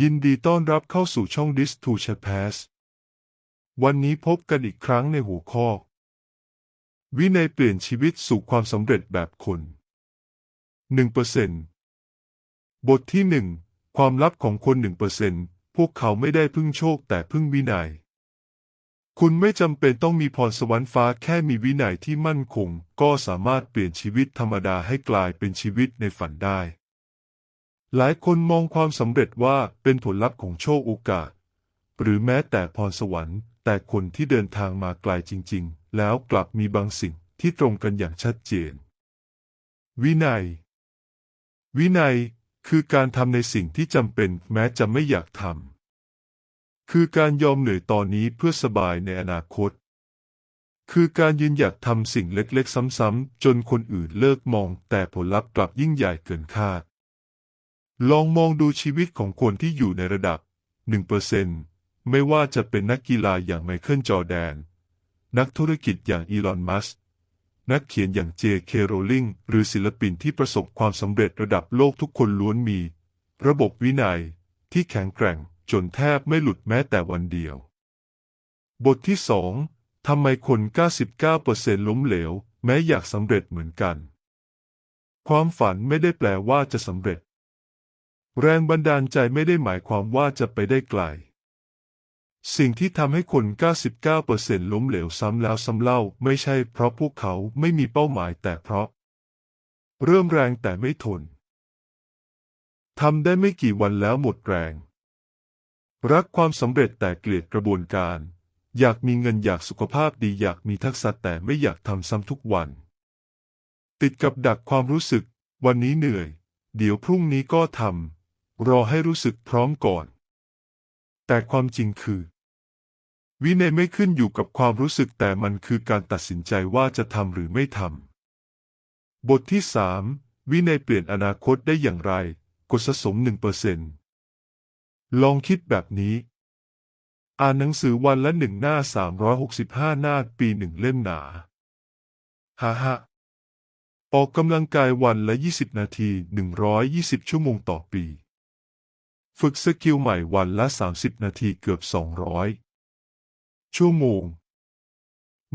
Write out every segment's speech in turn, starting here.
ยินดีต้อนรับเข้าสู่ช่อง Dis to Chat Pass วันนี้พบกันอีกครั้งในหัวข้อ วินัยเปลี่ยนชีวิตสู่ความสำเร็จแบบคน 1%บทที่ 1 ความลับของคน 1%พวกเขาไม่ได้พึ่งโชคแต่พึ่งวินัย คุณไม่จำเป็นต้องมีพรสวรรค์ฟ้าแค่มีวินัยที่มั่นคง ก็สามารถเปลี่ยนชีวิตธรรมดาให้กลายเป็นชีวิตในฝันได้ หลายคนมองความสำเร็จว่าเป็นผลลัพธ์ของโชคโอกาส หรือแม้แต่พรสวรรค์ แต่คนที่เดินทางมาไกลจริง ๆ แล้วกลับมีบางสิ่งที่ตรงกันอย่างชัดเจน วินัย วินัยคือการทำในสิ่งที่จำเป็นแม้จะไม่อยากทำคือการยอมเหนื่อยตอนนี้เพื่อสบายในอนาคต คือการยืนหยัดทำสิ่งเล็กๆ ซ้ำๆจนคนอื่นเลิกมองแต่ผลลัพธ์กลับยิ่งใหญ่เกินคาด ลองมองดูชีวิตของคนที่อยู่ในระดับ 1%ไม่ว่าจะเป็นนักกีฬาอย่างไมเคิลจอแดน นักธุรกิจอย่างอีลอน มัสก์นักเขียนอย่างเจเคโรลิงหรือศิลปินที่ประสบความสำเร็จระดับโลกทุกคนล้วนมี ระบบวินัยที่แข็งแกร่งจนแทบไม่หลุดแม้แต่วันเดียว บทที่สองทำไมคน 99%ล้มเหลว แม้อยากสำเร็จเหมือนกัน ความฝันไม่ได้แปลว่าจะสำเร็จ แรงบันดาลใจไม่ได้หมายความว่าจะไปได้ไกล สิ่งที่ทำให้คน 99%ล้มเหลวซ้ำแล้วซ้ำเล่าไม่ใช่เพราะพวกเขาไม่มีเป้าหมายแต่เพราะ เริ่มแรงแต่ไม่ทนทำได้ไม่กี่วันแล้วหมดแรง รักความสำเร็จแต่เกลียดกระบวนการ อยากมีเงินอยากสุขภาพดีอยากมีทักษะแต่ไม่อยากทำซ้ำทุกวัน ติดกับดักความรู้สึก วันนี้เหนื่อย เดี๋ยวพรุ่งนี้ก็ทำ รอให้รู้สึกพร้อมก่อน แต่ความจริงคือ วินัยไม่ขึ้นอยู่กับความรู้สึกแต่มันคือการตัดสินใจว่าจะทำหรือไม่ทำบทที่สามวินัยเปลี่ยนอนาคตได้อย่างไร กดสะสมหนึ่งเปอร์เซนลองคิดแบบนี้ อ่านหนังสือวันละหนึ่งหน้าสามร้อยหกสิบห้าหน้าปีหนึ่งเล่มหนาฮ่าฮ่าออกกำลังกายวันละยี่สิบนาทีหนึ่งร้อยยี่สิบชั่วโมงต่อปี ฝึกสกิลใหม่วันละสามสิบนาทีเกือบสองร้อยชั่วโมง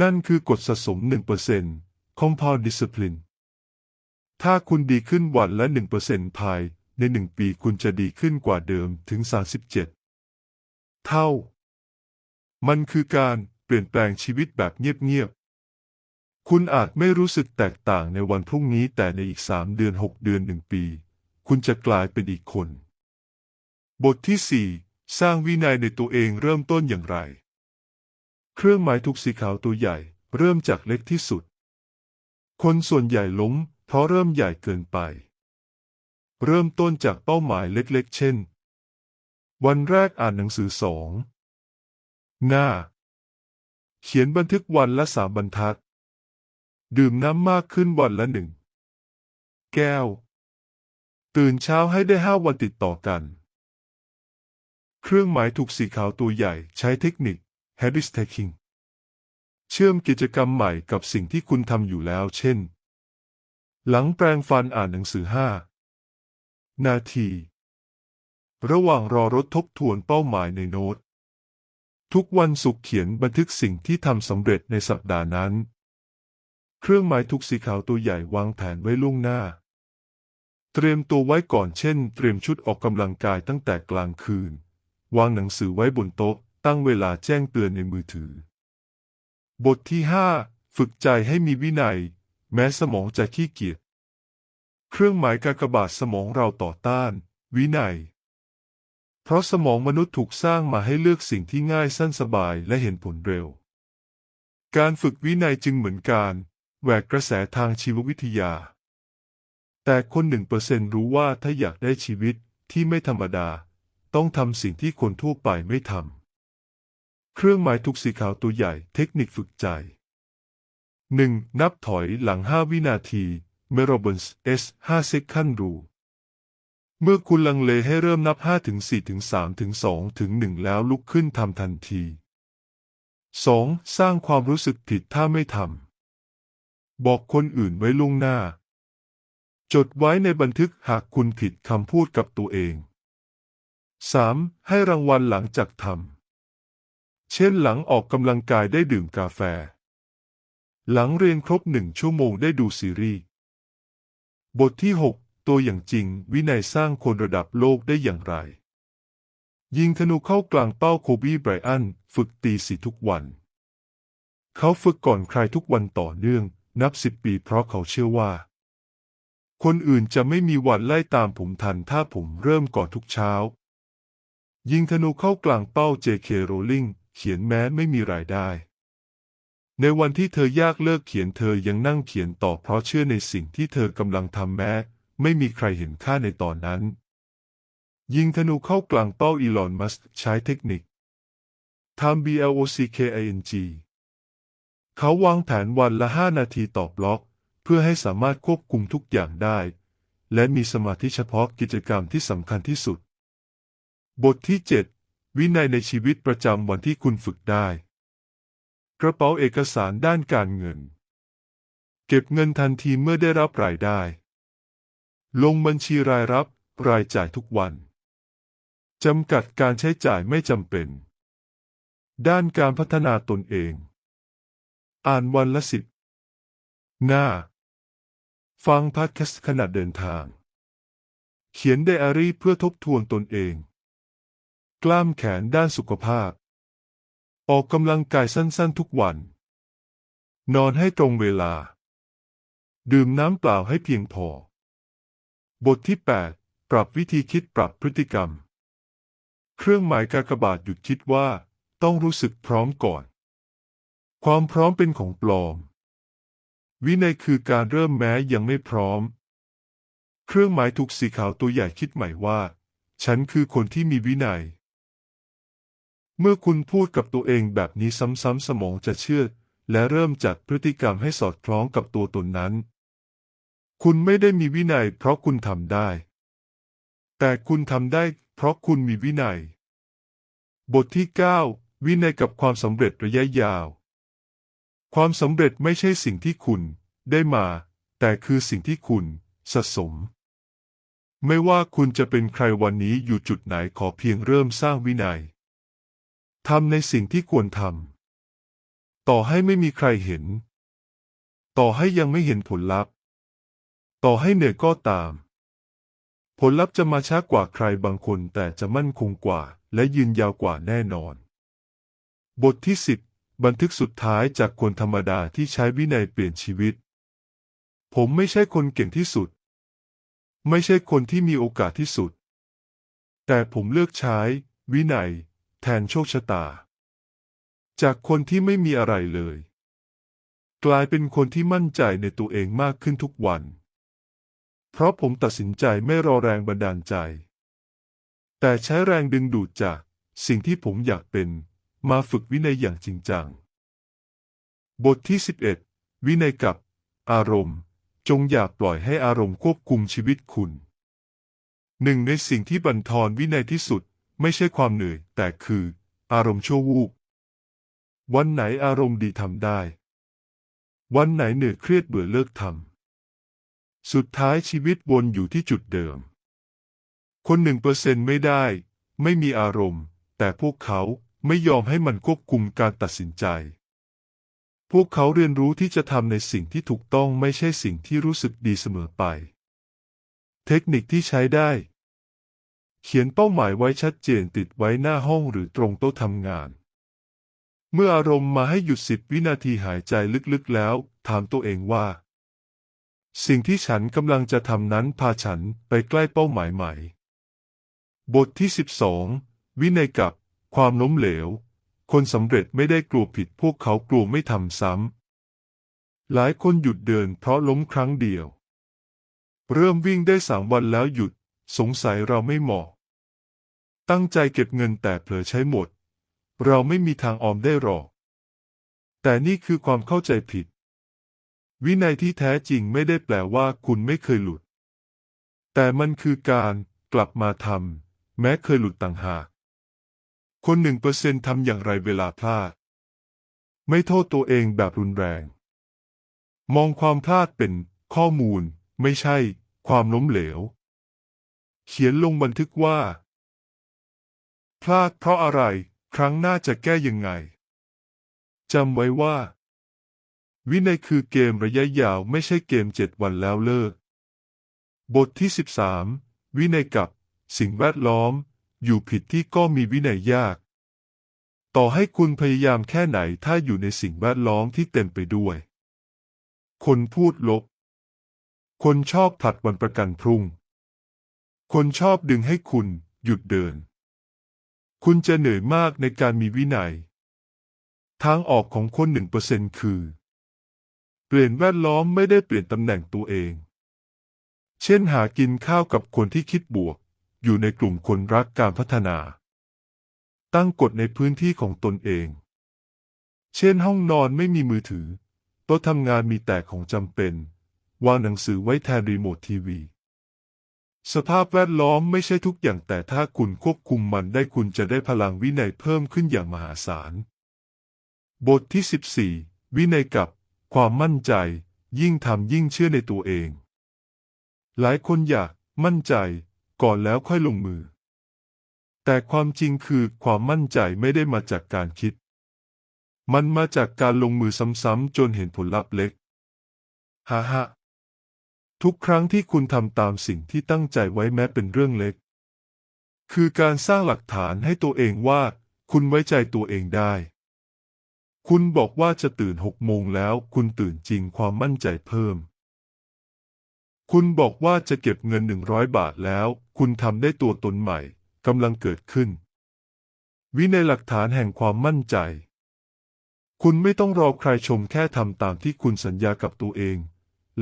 นั่นคือกฎสะสม 1% compound discipline ถ้าคุณดีขึ้นวันละ 1%ภายใน 1 ปีคุณจะดีขึ้นกว่าเดิมถึง 37 เท่า มันคือการเปลี่ยนแปลงชีวิตแบบเงียบๆ คุณอาจไม่รู้สึกแตกต่างในวันพรุ่งนี้แต่ในอีก 3 เดือน 6 เดือน 1 ปี คุณจะกลายเป็นอีกคน บทที่4สร้างวินัยในตัวเองเริ่มต้นอย่างไร เครื่องหมายถูกสีขาวตัวใหญ่ เริ่มจากเล็กที่สุด คนส่วนใหญ่ล้มเพราะเริ่มใหญ่เกินไป เริ่มต้นจากเป้าหมายเล็กๆ เช่น วันแรกอ่านหนังสือสองหน้า เขียนบันทึกวันละสามบรรทัด ดื่มน้ำมากขึ้นวันละหนึ่ง แก้ว ตื่นเช้าให้ได้ห้าวันติดต่อกัน เครื่องหมายถูกสีขาวตัวใหญ่ใช้เทคนิค habit stacking เชื่อมกิจกรรมใหม่กับสิ่งที่คุณทำอยู่แล้ว เช่น หลังแปรงฟันอ่านหนังสือห้านาที ระหว่างรอรถทบทวนเป้าหมายในโน้ต ทุกวันสุขเขียนบันทึกสิ่งที่ทำสำเร็จในสัปดาห์นั้น เครื่องหมายทุกสีขาวตัวใหญ่วางแผนไว้ล่วงหน้า เตรียมตัวไว้ก่อนเช่น เตรียมชุดออกกำลังกายตั้งแต่กลางคืน วางหนังสือไว้บนโต๊ะ ตั้งเวลาแจ้งเตือนในมือถือ บทที่ 5 ฝึกใจให้มีวินัย แม้สมองจะขี้เกียจ เครื่องหมายกากบาทสมองเราต่อต้าน วินัย เพราะสมองมนุษย์ถูกสร้างมาให้เลือกสิ่งที่ง่ายสั้นสบายและเห็นผลเร็ว การฝึกวินัยจึงเหมือนการแหวกกระแสทางชีววิทยา แต่คนหนึ่งเปอร์เซนรู้ว่าถ้าอยากได้ชีวิตที่ไม่ธรรมดา ต้องทำสิ่งที่คนทั่วไปไม่ทำ เครื่องหมายทุกสีขาวตัวใหญ่เทคนิคฝึกใจ 1. นับถอยหลัง 5 วินาที m e r o b i n s S 5 Second Rule เมื่อคุณลังเลให้เริ่มนับ 5 ถึง 4 ถึง 3 ถึง 2 ถึง 1 แล้วลุกขึ้นทำทันที 2. สร้างความรู้สึกผิดถ้าไม่ทำ บอกคนอื่นไว้ล่วงหน้า จดไว้ในบันทึกหากคุณผิดคำพูดกับตัวเอง 3. ให้รางวัลหลังจากทำ เช่นหลังออกกำลังกายได้ดื่มกาแฟ หลังเรียนครบหนึ่งชั่วโมงได้ดูซีรีส์ บทที่ 6 ตัวอย่างจริง วินัยสร้างคนระดับโลกได้อย่างไร ยิงธนูเข้ากลางเป้าโคบีไบรอัน ฝึกตีสีทุกวัน เขาฝึกก่อนใครทุกวันต่อเนื่อง นับสิบปีเพราะเขาเชื่อว่า คนอื่นจะไม่มีวันไล่ตามผมทันถ้าผมเริ่มก่อนทุกเช้า ยิงธนูเข้ากลางเป้า J.K. Rowling เขียนแม้ไม่มีรายได้ ในวันที่เธอยากเลิกเขียนเธอยังนั่งเขียนต่อเพราะเชื่อในสิ่งที่เธอกำลังทำแม้ ไม่มีใครเห็นค่าในตอนนั้น ยิงธนูเข้ากลางเป้าอีลอนมัสใช้เทคนิคทำ BLOCKING เขาวางแผนวันละ 5 นาทีต่อบล็อก เพื่อให้สามารถควบคุมทุกอย่างได้ และมีสมาธิเฉพาะกิจกรรมที่สำคัญที่สุด บทที่ 7 วินัยในชีวิตประจำวันที่คุณฝึกได้ กระเป๋าเอกสารด้านการเงิน เก็บเงินทันทีเมื่อได้รับรายได้ ลงบัญชีรายรับรายจ่ายทุกวัน จำกัดการใช้จ่ายไม่จำเป็น ด้านการพัฒนาตนเอง อ่านวันละสิบหน้า ฟังพอดแคสต์ขณะเดินทาง เขียนไดอารี่เพื่อทบทวนตนเอง กล้ามแขนด้านสุขภาพ ออกกำลังกายสั้นๆทุกวัน นอนให้ตรงเวลา ดื่มน้ำเปล่าให้เพียงพอ บทที่ 8 ปรับวิธีคิดปรับพฤติกรรม เครื่องหมายกากบาทหยุดคิดว่า ต้องรู้สึกพร้อมก่อน ความพร้อมเป็นของปลอม วินัยคือการเริ่มแม้ยังไม่พร้อม เครื่องหมายถูกสีขาวตัวใหญ่คิดใหม่ว่าฉันคือคนที่มีวินัย เมื่อคุณพูดกับตัวเองแบบนี้ซ้ำๆสมองจะเชื่อ และเริ่มจัดพฤติกรรมให้สอดคล้องกับตัวตนนั้น คุณไม่ได้มีวินัยเพราะคุณทำได้ แต่คุณทำได้เพราะคุณมีวินัย บทที่ 9 วินัยกับความสำเร็จระยะยาว ความสำเร็จไม่ใช่สิ่งที่คุณได้มา แต่คือสิ่งที่คุณสะสม ไม่ว่าคุณจะเป็นใครวันนี้อยู่จุดไหนขอเพียงเริ่มสร้างวินัย ทำในสิ่งที่ควรทำ ต่อให้ไม่มีใครเห็น ต่อให้ยังไม่เห็นผลลัพธ์ ต่อให้เหนื่อยก็ตาม ผลลัพธ์จะมาช้ากว่าใครบางคนแต่จะมั่นคงกว่า และยืนยาวกว่าแน่นอน บทที่10บันทึกสุดท้ายจากคนธรรมดาที่ใช้วินัยเปลี่ยนชีวิต ผมไม่ใช่คนเก่งที่สุด ไม่ใช่คนที่มีโอกาสที่สุด แต่ผมเลือกใช้ วินัย ทนโชคชะตา จากคนที่ไม่มีอะไรเลย กลายเป็นคนที่มั่นใจในตัวเองมากขึ้นทุกวัน เพราะผมตัดสินใจไม่รอแรงบันดาลใจ แต่ใช้แรงดึงดูดจากสิ่งที่ผมอยากเป็นมาฝึกวินัยอย่างจริงจัง บทที่ 11 วินัยกับอารมณ์ จงอย่าปล่อยให้อารมณ์ควบคุมชีวิตคุณ หนึ่งในสิ่งที่บั่นทอนวินัยที่สุด ไม่ใช่ความเหนื่อย แต่คือ อารมณ์ชั่ววูบ วันไหนอารมณ์ดีทำได้ วันไหนเหนื่อยเครียดเบื่อเลิกทำ สุดท้ายชีวิตวนอยู่ที่จุดเดิม คนหนึ่งเปอร์เซ็นไม่ได้ ไม่มีอารมณ์ แต่พวกเขาไม่ยอมให้มันควบคุมการตัดสินใจ พวกเขาเรียนรู้ที่จะทำในสิ่งที่ถูกต้องไม่ใช่สิ่งที่รู้สึกดีเสมอไป เทคนิคที่ใช้ได้ เขียนเป้าหมายไว้ชัดเจนติดไว้หน้าห้องหรือตรงโต๊ะทำงาน เมื่ออารมณ์มาให้หยุดสิบวินาทีหายใจลึกๆแล้ว ถามตัวเองว่า สิ่งที่ฉันกำลังจะทำนั้นพาฉันไปใกล้เป้าหมายไหม่ บทที่ 12 วินัยกับความล้มเหลว คนสำเร็จไม่ได้กลัวผิดพวกเขากลัวไม่ทำซ้ำ หลายคนหยุดเดินเพราะล้มครั้งเดียว เริ่มวิ่งได้สามวันแล้วหยุด สงสัยเราไม่เหมาะ ตั้งใจเก็บเงินแต่เผลอใช้หมด เราไม่มีทางออมได้หรอก แต่นี่คือความเข้าใจผิด วินัยที่แท้จริงไม่ได้แปลว่าคุณไม่เคยหลุด แต่มันคือการกลับมาทำแม้เคยหลุดต่างหาก คนหนึ่งเปอร์เซ็นทำอย่างไรเวลาพลาด ไม่โทษตัวเองแบบรุนแรง มองความพลาดเป็นข้อมูล ไม่ใช่ ความล้มเหลว เขียนลงบันทึกว่า พลาดเพราะอะไร ครั้งหน้าจะแก้ยังไงจำไว้ว่า วินัยคือเกมระยะยาวไม่ใช่เกมเจ็ดวันแล้วเลิก บทที่ 13 วินัยกับสิ่งแวดล้อม อยู่ผิดที่ก็มีวินัยยาก ต่อให้คุณพยายามแค่ไหนถ้าอยู่ในสิ่งแวดล้อมที่เต็มไปด้วย คนพูดลบ คนชอบผลัดวันประกันพรุ่ง คนชอบดึงให้คุณหยุดเดิน คุณจะเหนื่อยมากในการมีวินัย ทางออกของคนหนึ่งเปอร์เซ็นคือ เปลี่ยนแวดล้อมไม่ได้เปลี่ยนตำแหน่งตัวเอง เช่นหากินข้าวกับคนที่คิดบวก อยู่ในกลุ่มคนรักการพัฒนา ตั้งกฎในพื้นที่ของตนเอง เช่นห้องนอนไม่มีมือถือโต๊ะทำงานมีแต่ของจำเป็น วางหนังสือไว้แทนรีโมททีวี สภาพแวดล้อมไม่ใช่ทุกอย่างแต่ถ้าคุณควบคุมมันได้คุณจะได้พลังวินัยเพิ่มขึ้นอย่างมหาศาล บทที่ 14 วินัยกับความมั่นใจ ยิ่งทำยิ่งเชื่อในตัวเอง หลายคนอยากมั่นใจ ก่อนแล้วค่อยลงมือ แต่ความจริงคือความมั่นใจไม่ได้มาจากการคิด มันมาจากการลงมือซ้ำๆจนเห็นผลลัพธ์เล็กฮ่าฮ่า ทุกครั้งที่คุณทำตามสิ่งที่ตั้งใจไว้แม้เป็นเรื่องเล็ก คือการสร้างหลักฐานให้ตัวเองว่า คุณไว้ใจตัวเองได้ คุณบอกว่าจะตื่นหกโมงแล้ว คุณตื่นจริงความมั่นใจเพิ่ม คุณบอกว่าจะเก็บเงินหนึ่งร้อยบาทแล้ว คุณทำได้ตัวตนใหม่กำลังเกิดขึ้น วิในยหลักฐานแห่งความมั่นใจ คุณไม่ต้องรอใครชมแค่ทำตามที่คุณสัญญากับตัวเอง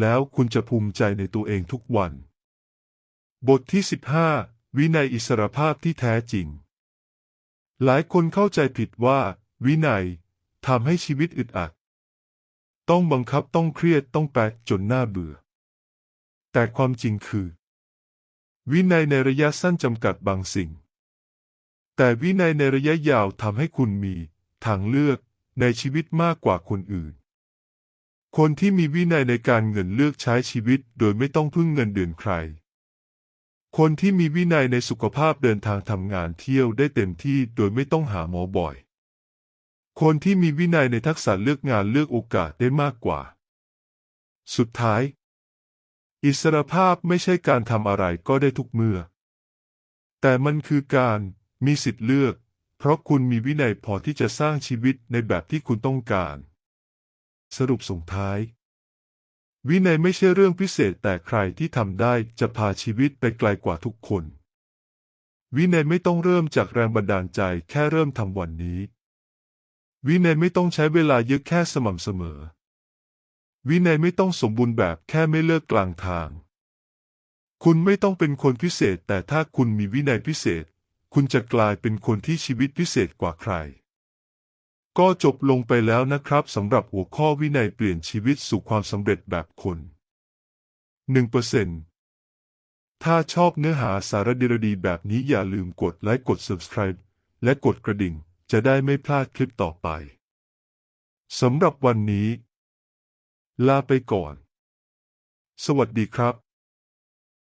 แล้วคุณจะภูมิใจในตัวเองทุกวัน บทที่ 15 วินัยอิสรภาพที่แท้จริง หลายคนเข้าใจผิดว่า วินัยทำให้ชีวิตอึดอัด ต้องบังคับต้องเครียดต้องแปลกจนน่าเบื่อ แต่ความจริงคือ วินัยในระยะสั้นจำกัดบางสิ่ง แต่วินัยในระยะยาวทำให้คุณมี ทางเลือกในชีวิตมากกว่าคนอื่น คนที่มีวินัยในการเงินเลือกใช้ชีวิตโดยไม่ต้องพึ่งเงินเดือนใคร คนที่มีวินัยในสุขภาพเดินทางทำงานเที่ยวได้เต็มที่โดยไม่ต้องหาหมอบ่อย คนที่มีวินัยในทักษะเลือกงานเลือกโอกาสได้มากกว่า สุดท้าย อิสรภาพไม่ใช่การทำอะไรก็ได้ทุกเมื่อ แต่มันคือการมีสิทธิ์เลือก เพราะคุณมีวินัยพอที่จะสร้างชีวิตในแบบที่คุณต้องการ สรุปส่งท้าย วินัยไม่ใช่เรื่องพิเศษแต่ใครที่ทำได้จะพาชีวิตไปไกลกว่าทุกคน วินัยไม่ต้องเริ่มจากแรงบันดาลใจแค่เริ่มทำวันนี้ วินัยไม่ต้องใช้เวลาเยอะแค่สม่ำเสมอ วินัยไม่ต้องสมบูรณ์แบบแค่ไม่เลิกกลางทาง คุณไม่ต้องเป็นคนพิเศษ แต่ถ้าคุณมีวินัยพิเศษ คุณจะกลายเป็นคนที่ชีวิตพิเศษกว่าใคร ก็จบลงไปแล้วนะครับสำหรับหัวข้อวินัยเปลี่ยนชีวิตสู่ความสำเร็จแบบคน 1%ถ้าชอบเนื้อหาสารดีๆแบบนี้อย่าลืมกดไลค์กด subscribe และกดกระดิ่งจะได้ไม่พลาดคลิปต่อไปสำหรับวันนี้ ลาไปก่อน สวัสดีครับ